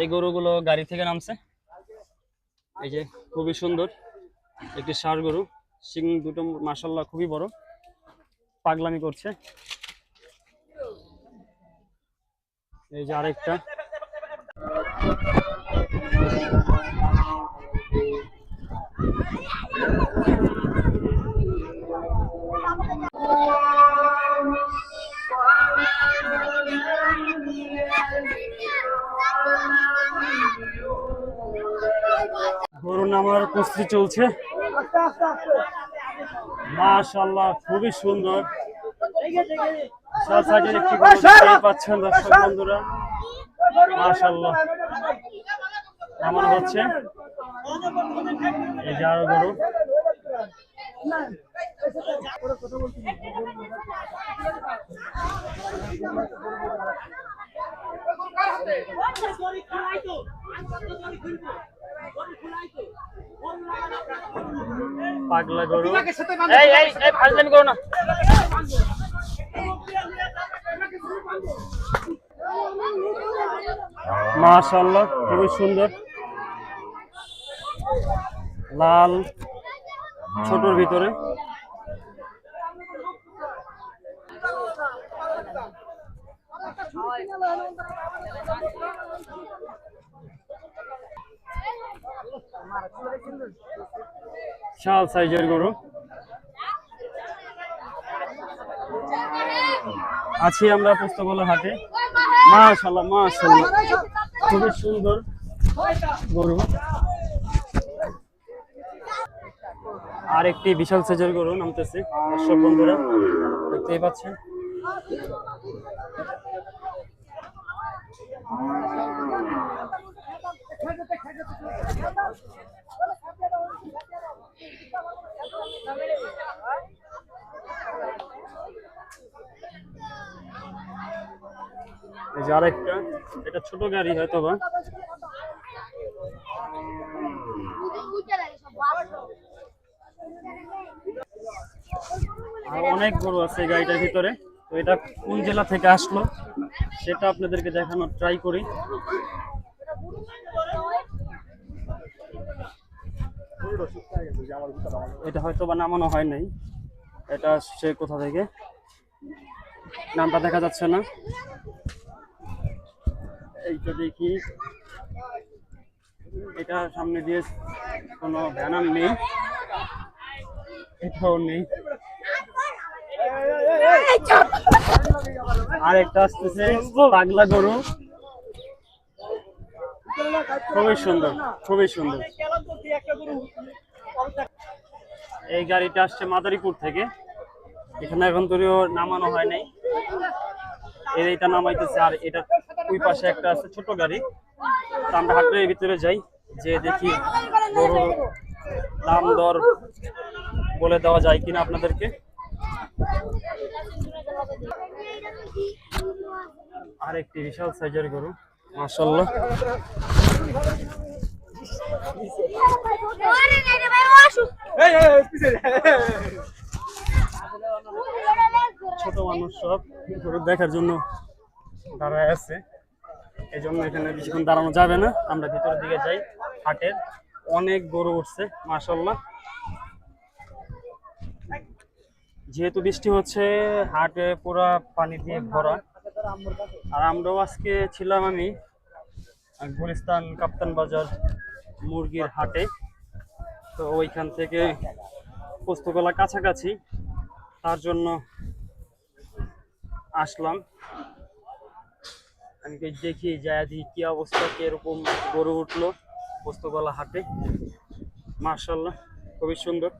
এই গরুগুলো গাড়ি থেকে নামছে। এই যে খুবই সুন্দর একটি ষাঁড় গরু। সিং দুটো মাসাল্লাহ খুবই বড়। পাগলামি করছে। এই যে আরেকটা। গরু নামার প্রস্তুতি চলছে। মাশাল্লাহ খুবই সুন্দর। সাইজের একটি গরু পাচ্ছেন দর্শক বন্ধুরা। মাশাল্লাহ আমার হচ্ছে এই যে আরও গরু পাগলা গরু। এই এই এই ফাজলামি করো না। মাশাআল্লাহ খুবই সুন্দর। লাল ছোটর ভিতরে। শাল সাইজের গরু। আছি আমরা পুস্তকলা হাটে। মাশাল্লাহ মাশাল্লাহ খুবই সুন্দর গরু। আর একটি বিশাল সাইজের গরু নামতেছে দর্শক বন্ধুরা, দেখতেই পাচ্ছেন। এই যে আরেকটা, এটা ছোট গাড়ি হয়তো বা আর অনেক গরু আছে গাড়িটার ভিতরে। তো এটা কোন জেলা থেকে আসলো, সেটা আপনাদেরকে দেখানোর ট্রাই করি। এটা হয়তো বা নামানো হয় নাই। এটা সে কোথা থেকে? নামটা দেখা যাচ্ছে না। এইটা দেখি। এটা সামনে দিয়ে কোনো ব্যানার নেই। এটাও নেই। আর একটা আসতেছে, পাগলা গরু। খুবই সুন্দর খুবই সুন্দর। এই গাড়িটা আসছে মাদারীপুর থেকে। এখানে এখন তৈরিও নামানো হয় নাই। এইটা নামাইতেছে আর এটা ওই পাশে একটা আছে ছোট গাড়ি তো আমরা হাটের ভিতরে যাই যে দেখি দাম দর বলে দেওয়া যায় কিনা আপনাদেরকে আর একটি বিশাল সাইজের গরু মাসাল্লাহ ছোট সব দেখার জন্য দাঁড়ায় আছে। এই জন্য এখানে বেশিক্ষণ দাঁড়ানো যাবে না। আমরা ভিতরের দিকে যাই, হাটের। অনেক গরু উঠছে মাসাল্লাহ যেহেতু বৃষ্টি হচ্ছে, হাটে পুরা পানি দিয়ে ভরা। আর আমরাও আজকে ছিলাম আমি, গুলিস্তান কাপ্তান বাজার মুরগির হাটে। তো ওইখান থেকে পোস্তগোলা কাছাকাছি। তার জন্য আসলাম। আমি দেখি, যায় দেখি কী অবস্থা, কীরকম গড়ে উঠল পোস্তগোলা হাটে। মার্শাল্লাহ খুবই সুন্দর।